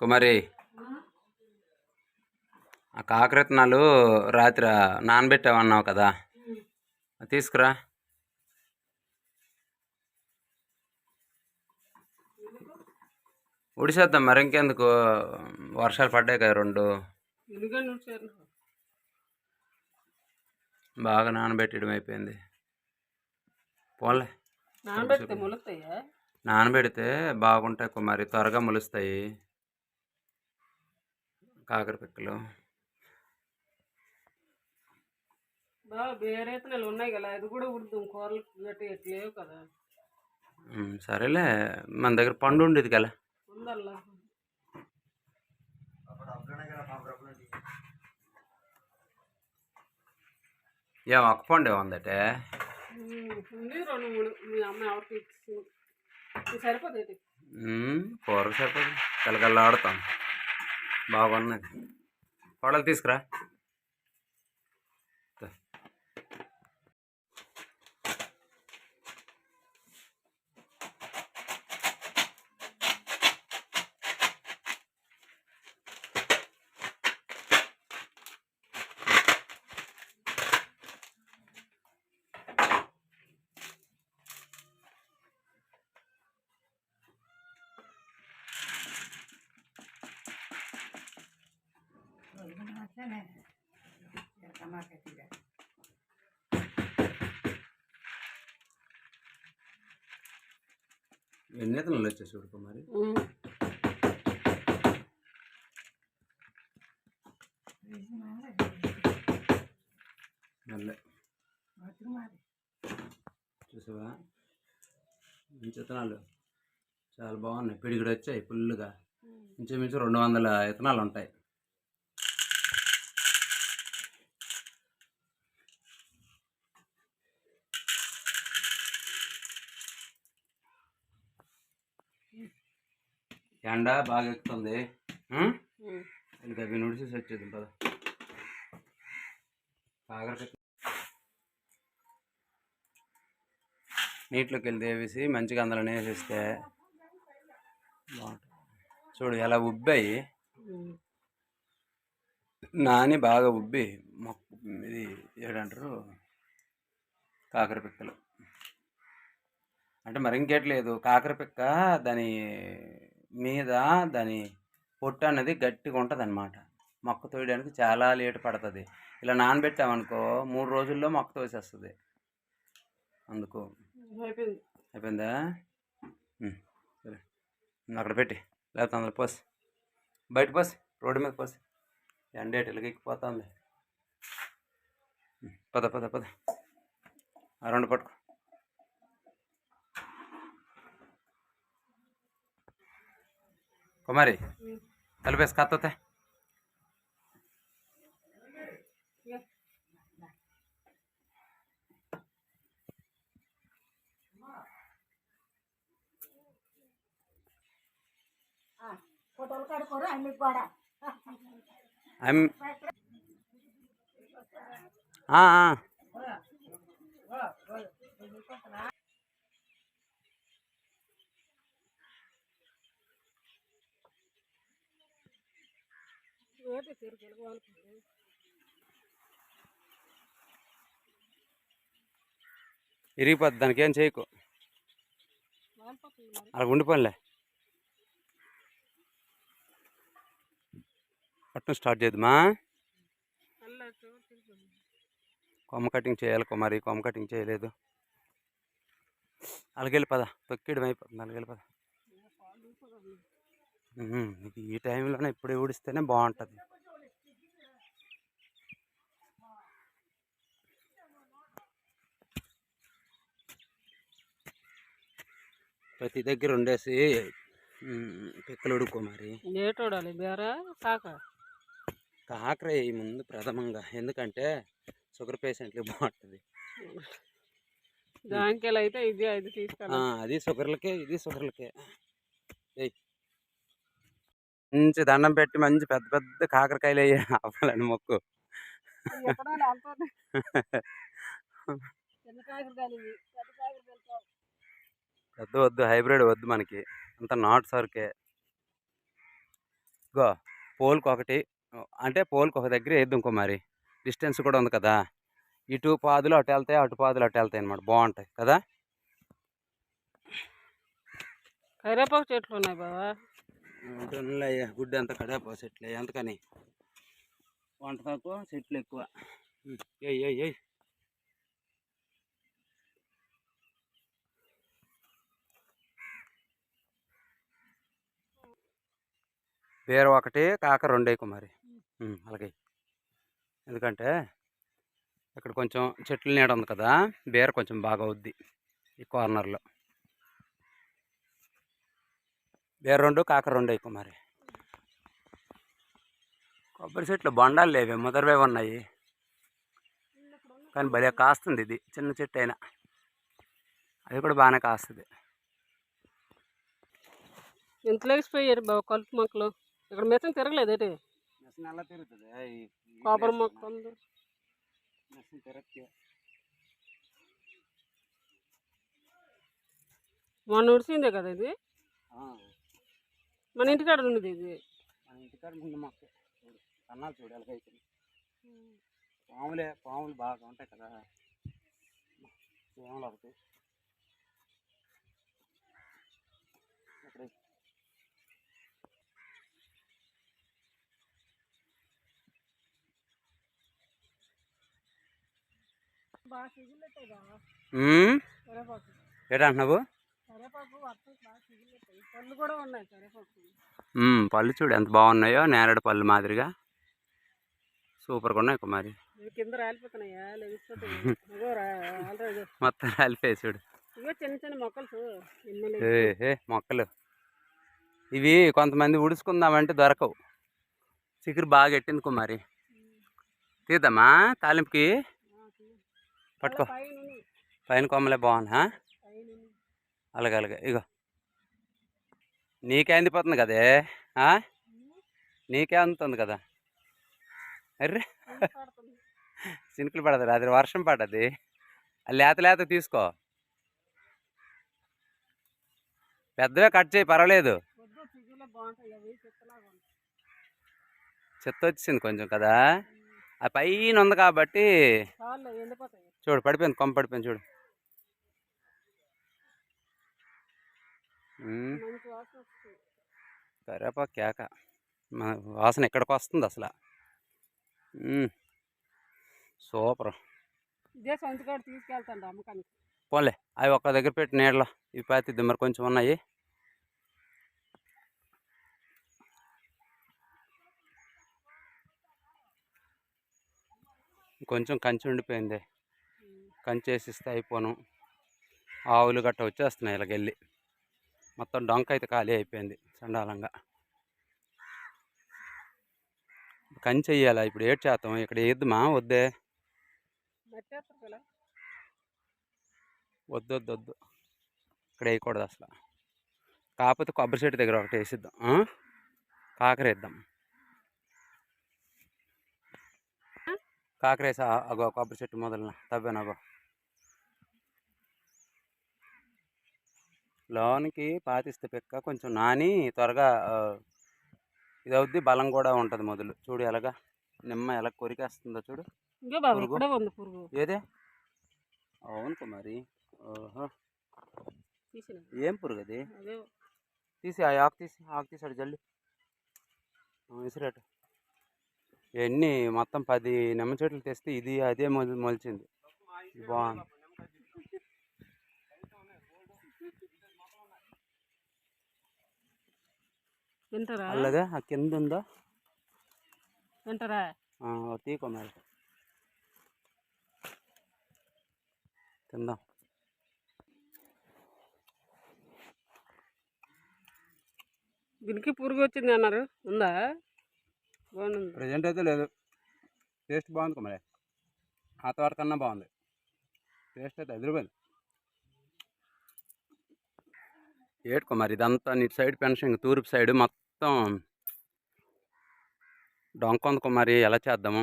కుమారి ఆ కాకరత్నాలు రాత్రి నానబెట్టావన్నావు కదా. తీసుకురా. ఉడిసేద్దాం మరి ఇంకెందుకు? వర్షాలు పడ్డాయి కదా రెండు. బాగా నానబెట్టడం అయిపోయింది. పోన్లే. నానబెడితే బాగుంటాయి కుమారి త్వరగా మొలుస్తాయి. కాకర పిక్కలు బేరేతనలు ఉన్నాయి కదా అది కూడా ఉడుదాం కూరలు ఎట్లేవు కదా. సరేలే మన దగ్గర పండు ఉండేది కదా. ఉందల్లా. ఏం ఒక్క పండు ఉందటే? ఉంది రెండు మూడు. మీ అమ్మ ఎవరికి సరిపోతుంది కూరకు సరిపోదు. కలకల్లాడుతాం బాగున్నది. కోడలు తీసుకురా. ఎన్ని ఇతనులు వచ్చేసి చూడు కుమారి నల్లే చూసావా? మంచి ఇతనాలు చాలా బాగున్నాయి. పిడిగిడి వచ్చాయి ఫుల్గా ఇంచుమించు రెండు వందల ఇతనాలు ఉంటాయి ఎండ బాగా ఎక్కుతుంది? వీళ్ళకి అవి నుడిచేసి వచ్చేది పద. కాకరకాయ నీటిలోకి వెళ్ళి వేసి మంచిగా అందులో వేసేస్తే బాగుంటుంది. చూడు ఎలా ఉబ్బాయి. నాని బాగా ఉబ్బి మొక్క ఇది ఏడంటారు కాకర పిక్కలు. అంటే మరి ఇంకేట్లేదు కాకర పిక్క దాని మీద దాని పొట్టు అనేది గట్టిగా ఉంటుంది అనమాట మొక్క తోయడానికి చాలా లేట్ పడుతుంది. ఇలా నానబెట్టామనుకో మూడు రోజుల్లో మొక్క తోసేస్తుంది. అందుకు. అయిపోయింది. అక్కడ పెట్టి. లేకపోతే అందులో పోసి. బయట పోసి. రోడ్డు మీద పోసి. ఎండేటి ఎక్కిపోతుంది. ఉమ్, పద పద పద. ఆ రెండు పట్టుకో. కుమారి తలుపేసి కత్తతే. ఫోటోలు కడుకోరు అన్ని కూడా ఆ, ఇరిగిపోద్ది దానికి ఏం చేయకు. అలా ఉండిపోలే పట్టణం స్టార్ట్ చేద్దామా? కొమ్మ కటింగ్ చేయాలి కుమారి కొమ్మ కటింగ్ చేయలేదు. అలాగెళ్ళి పద తొక్కిడం అయిపోతుంది అలాగెళ్ళి పద. ఈ టైంలోనే ఇప్పుడు ఊడిస్తేనే బాగుంటుంది. ప్రతి దగ్గర ఉండేసి పిక్కలు ఉడుకో మరి. ఏటోడాలి బేరా కాకర ముందు ప్రథమంగా. ఎందుకంటే షుగర్ పేషెంట్లకి బాగుంటుంది. జాంకాయలు అయితే ఇది తీసుకెళ్ళాలి. అది షుగర్లకే ఇది షుగర్లకే. మంచి దండం పెట్టి మంచి పెద్ద పెద్ద కాకరకాయలు అయ్యి అవ్వాలని మొక్కు. పెద్ద వద్దు హైబ్రిడ్ వద్దు మనకి. అంత నాట్ సరుకే. ఇగో పోల్కి ఒకటి. అంటే పోల్కి ఒక దగ్గర వేద్దాం కుమారి డిస్టెన్స్ కూడా ఉంది కదా. ఇటు పాదులు అటు వెళ్తాయి అటు పాదులు అటు వెళ్తాయి అనమాట బాగుంటాయి కదా? కరివేపాకు చెట్లు ఉన్నాయి బావా. ఉంటున్నాయ్యా గుడ్డు అంత కడాపో చెట్లు ఎంతకని వంట తక్కువ చెట్లు ఎక్కువ. ఏయ్ ఏయ్ ఏయ్. వేరే ఒకటి కాక రెండే కుమారి. ఉమ్, అలాగే. ఎందుకంటే ఇక్కడ కొంచెం చెట్ల నీడ ఉంది కదా బీర కొంచెం బాగా అవుద్ది ఈ కార్నర్లో. బీర రెండు కాక రెండే కుమారి కొబ్బరి చెట్లు బొండాలు లేవే ముదరవే ఉన్నాయి. కానీ భలే కాస్తుంది ఇది చిన్న చెట్టు అయినా. అది కూడా బాగానే కాస్తుంది. ఎంత లేచిపోయారు బావ కలుపు మొక్కలు. ఇక్కడ మెత్తం తిరగలేదు ఏంటి ఎలా తిరుగుతుంది? కొబ్బరి మొక్క ఉంది. మొన్న ఉడిసిందే కదా ఇది? మన ఇంటికాడ ఉన్నది ఇది. మన ఇంటికాడ ముందు మొక్క చూడు కన్నాలు చూడు ఎలాగైతే పాములే పాములు బాగా ఉంటాయి కదా. పాములు ఒకటి ఏంటంటున్నావు? పళ్ళు కూడా ఉన్నాయి కరివేపాకు. ఉమ్, పళ్ళు చూడు ఎంత బాగున్నాయో నేరేడు పళ్ళు మాదిరిగా. సూపర్గా ఉన్నాయి కుమారి. కింద రాలిపోతున్నాయా మొత్తం రాలిపోయి చూడు. ఇవో చిన్న చిన్న మొక్కలు ఇవి కొంతమంది ఉడుచుకుందామంటే దొరకవు. చిగురు బాగా ఎట్టింది కుమారి. తీద్దామా తాలింపుకి? పట్టుకో. పైన కొమ్మలే బాగున్నా. అలాగే అలాగే. ఇగో. నీకే అందిపోతుంది కదే? నీకే అందుతుంది కదా? అర్రే! చినుకులు పడదు రాత్రి వర్షం పడది అది లేత లేత తీసుకో. పెద్దవే కట్ చేయి పర్వాలేదు. చెత్త వచ్చింది కొంచెం కదా? ఆ పైన ఉంది కాబట్టి చూడు పడిపోయింది కొమ్మ పడిపోయింది చూడు. కరివేపాకు కేక. మన వాసన ఎక్కడికి వస్తుంది అసలు. సూపర్. ఇదే సంతకాడు తీసుకెళ్తాను అమ్మకానికి. పోన్లే అవి ఒక్క దగ్గర పెట్టి నీడలో ఇవి పాతిద్ది మరి కొంచెం ఉన్నాయి. కొంచెం కంచి ఉండిపోయింది. కంచి వేసిస్తే అయిపోను. ఆవులు గట్ట వచ్చేస్తున్నాయి ఇలాగెళ్ళి మొత్తం డొంక అయితే ఖాళీ అయిపోయింది చండాలంగా. కంచి వేయాలా ఇప్పుడు ఏడు చేద్దాం. ఇక్కడ వేద్దామా వద్దే. వద్దు వద్దు వద్దు. ఇక్కడ వేయకూడదు అసలు. కాకపోతే కొబ్బరి చెట్టు దగ్గర ఒకటి వేసిద్దాం? కాకర వేద్దాం. కాకర వేసి అగో కొబ్బరి చెట్టు మొదలన. తవ్వాను లోనికి పాతిస్తే పెక్క కొంచెం నాని త్వరగా ఇది అవుద్ది బలం కూడా ఉంటుంది మొదలు. చూడు ఎలాగా నిమ్మ ఎలా కొరికేస్తుందో చూడు. ఏదే? అవును కుమారి ఓహో. ఏం పురుగు అది? తీసి ఆ ఆకు తీసి ఆకు తీసాడు జల్లి. విసిరాట ఎన్ని మొత్తం పది నిమ్మ చెట్లు తెస్తే ఇది అదే మొల మొలిచింది. బాగుంది. తింటారా అల్లదే? ఆ కింద ఉందో తింటారా తీకో మరి. తిందాం. దీనికి పురుగు వచ్చింది అన్నారు. ఉందా? బాగుంది. ప్రజెంట్ అయితే లేదు. టేస్ట్ బాగుంది కుమారి ఆ తోట కన్నా బాగుంది. టేస్ట్ అయితే ఎదురుపోయింది ఏడు కుమారి ఇదంతా నీటి సైడ్ పెన్షన్ తూర్పు సైడ్ మొత్తం డొంక ఉంది కుమారి ఎలా చేద్దాము?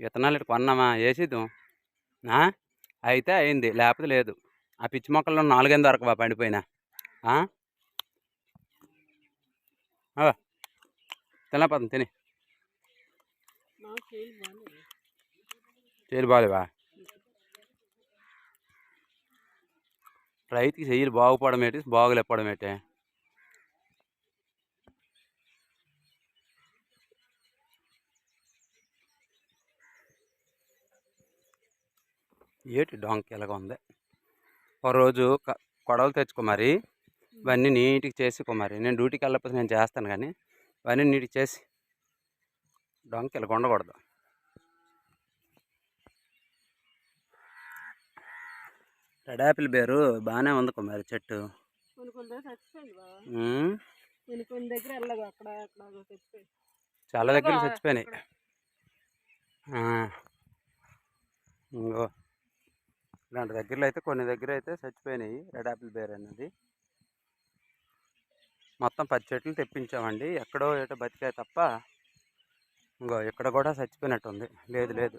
విత్తనాలు ఇటు కొన్నామా? వేసిద్దాం? అయితే అయింది లేకపోతే లేదు. ఆ పిచ్చి మొక్కల్లో నాలుగేం దొరకవా పండిపోయినా. తినపదం తిని. నాకు చేయి బాగాలేదు చేరు బాగాలేవా రైతుకి చెయ్యలు బాగుపడడం ఏంటి? బాగులేపడం ఏంటి? ఏటి డొంకి ఎలాగ ఉంది? ఒక రోజు కొడవలు తెచ్చుకో మరి. ఇవన్నీ నీట్గా చేసుకో మరి. నేను డ్యూటీకి వెళ్ళకపోతే నేను చేస్తాను కానీ ఇవన్నీ నీట్గా చేసి డొంకి ఇలాగ ఉండకూడదు. రెడ్ యాపిల్ బేరు బాగానే ఉంది కుమారి చెట్టు. చాలా దగ్గర చచ్చిపోయినాయి. ఇంగో. ఇలాంటి దగ్గరలో అయితే కొన్ని దగ్గర అయితే చచ్చిపోయినాయి రెడ్ యాపిల్ బేర్ అనేది. మొత్తం పది చెట్లు తెప్పించామండి. ఎక్కడో ఏటో బతికాయి తప్ప ఇంకో ఇక్కడ కూడా చచ్చిపోయినట్టుంది. లేదు లేదు.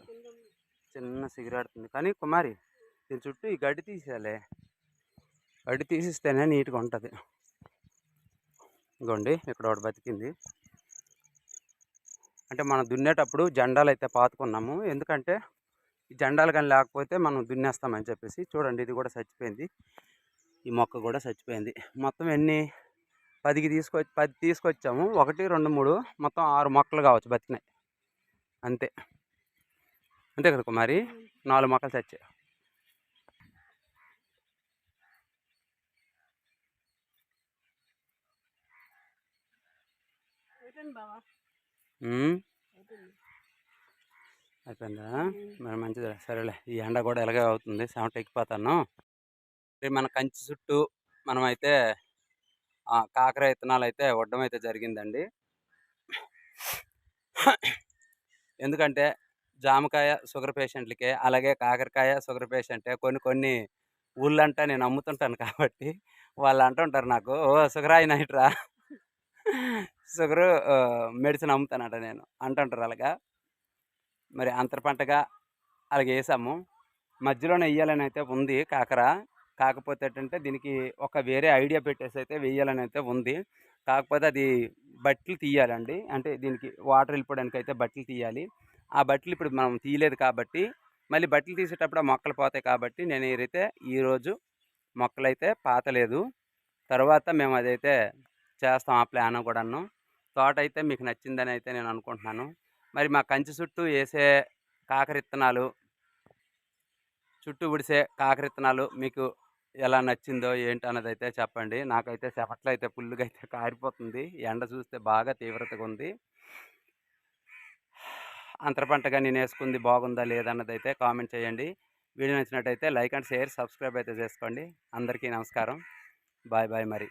చిన్న సిగరెడుతుంది. కానీ కుమారి దీని చుట్టూ ఈ గడ్డి తీసేయాలి. గడ్డి తీసిస్తేనే నీట్గా ఉంటుంది. ఇంకోండి ఇక్కడ ఒకటి బతికింది. అంటే మనం దున్నేటప్పుడు జెండాలు అయితే పాతుకున్నాము. ఎందుకంటే ఈ జెండాలు కానీ లేకపోతే మనం దున్నేస్తామని చెప్పేసి చూడండి ఇది కూడా చచ్చిపోయింది. ఈ మొక్క కూడా చచ్చిపోయింది. మొత్తం ఎన్ని? పదికి తీసుకొచ్చి పది తీసుకొచ్చాము. ఒకటి రెండు మూడు మొత్తం ఆరు మొక్కలు కావచ్చు బతికినాయి. అంతే. అంతే కదా కుమారి నాలుగు మొక్కలు చచ్చాయి. అయిపోయింది మరి మంచిది సరేలే. ఈ ఎండ కూడా ఎలాగే అవుతుంది. సెవెంట్ ఎక్కిపోతాను. మన కంచి చుట్టూ మనమైతే కాకర విత్తనాలు అయితే వడ్డం అయితే జరిగిందండి. ఎందుకంటే జామకాయ షుగర్ పేషెంట్లకి అలాగే కాకరకాయ షుగర్ పేషెంటే కొన్ని కొన్ని ఊళ్ళంటా నేను అమ్ముతుంటాను కాబట్టి వాళ్ళు అంటుంటారు నాకు ఓ షుగర్ అయిన ఇట్రా షుగరు మెడిసిన్ అమ్ముతానట నేను. అంటుంటారు అలాగా. మరి అంతర పంటగా అలాగే వేసాము. మధ్యలోనే వేయాలని అయితే ఉంది కాకర. కాకపోతే ఏంటంటే దీనికి ఒక వేరే ఐడియా పెట్టేసి అయితే వేయాలని అయితే ఉంది. కాకపోతే అది బట్టలు తీయాలండి. అంటే దీనికి వాటర్ వెళ్ళిపోవడానికి అయితే బట్టలు తీయాలి. ఆ బట్టలు ఇప్పుడు మనం తీయలేదు కాబట్టి మళ్ళీ బట్టలు తీసేటప్పుడు ఆ మొక్కలు పోతాయి కాబట్టి నేను ఏదైతే ఈరోజు మొక్కలైతే పాతలేదు. తర్వాత మేము అదైతే చేస్తాం ఆ ప్లాన్ కూడాను. తోట అయితే మీకు నచ్చిందని అయితే నేను అనుకుంటున్నాను. మరి మా కంచి చుట్టూ వేసే కాకరిత్తనాలు చుట్టూ ఉడిసే కాకరిత్తనాలు మీకు ఎలా నచ్చిందో ఏంటి అన్నది అయితే చెప్పండి. నాకైతే చెమట్లు అయితే పుల్లుగా అయితే కారిపోతుంది. ఎండ చూస్తే బాగా తీవ్రతగా ఉంది అంతర పంటగా నేను వేసుకుంది బాగుందా లేదన్నది అయితే కామెంట్ చేయండి. వీడియో నచ్చినట్టయితే లైక్ అండ్ షేర్ సబ్స్క్రైబ్ అయితే చేసుకోండి. అందరికీ నమస్కారం. బాయ్ బాయ్ మరి.